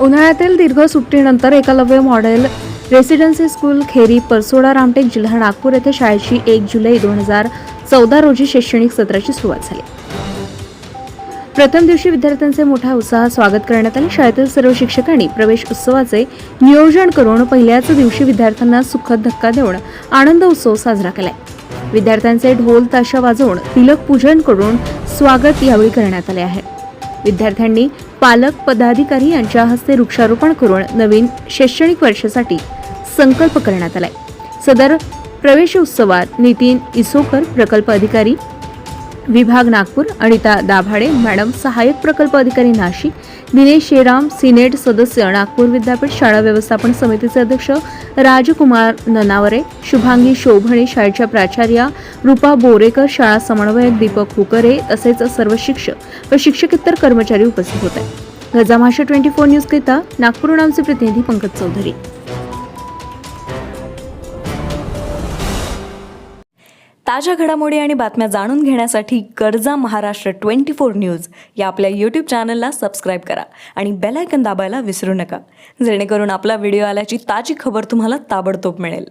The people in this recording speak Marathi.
उन्हाळ्यातील दीर्घ सुट्टीनंतर Eklavya model residency school Kheri Parsoda Ramtek जिल्हा नागपूर येथे शाळेची एक जुलै दोन हजार चौदा रोजी शैक्षणिक सत्राची सुरुवात झाली. प्रथम दिवशी विद्यार्थ्यांचे मोठ्या उत्साहात स्वागत करण्यात आले. शाळेतील सर्व शिक्षकांनी प्रवेश उत्सवाचे नियोजन करून पहिल्याच दिवशी विद्यार्थ्यांना सुखद धक्का देऊन आनंद उत्सव साजरा केलाय. विद्यार्थ्यांचे ढोल ताशा वाजवून तिलक पूजन करून स्वागत यावेळी करण्यात आले आहे. विद्यार्थ्यांनी पालक पदाधिकारी यांच्या हस्ते वृक्षारोपण करून नवीन शैक्षणिक वर्षासाठी संकल्प करण्यात आलाय. सदर प्रवेश उत्सवात नितीन इसोकर प्रकल्प अधिकारी विभाग नागपूर अनिता दाभाडे मॅडम सहाय्यक प्रकल्प अधिकारी नाशिक दिनेश शेराम सिनेट सदस्य नागपूर विद्यापीठ शाळा व्यवस्थापन समितीचे अध्यक्ष राजकुमार ननावरे शुभांगी शोभणे शाळेच्या प्राचार्या रुपा बोरेकर शाळा समन्वयक दीपक हुकरे तसेच सर्व शिक्षक व शिक्षकेतर कर्मचारी उपस्थित होते. गजामाशा ट्वेंटी फोर न्यूजकरिता नागपूर नामचे प्रतिनिधी पंकज चौधरी. ताज्या घडामोडी आणि बातम्या जाणून घेण्यासाठी गरजा महाराष्ट्र ट्वेंटी फोर न्यूज या आपल्या यूट्यूब चॅनलला सबस्क्राईब करा आणि बेलायकन दाबायला विसरू नका. जेणेकरून आपला व्हिडिओ आल्याची ताजी खबर तुम्हाला ताबडतोब मिळेल.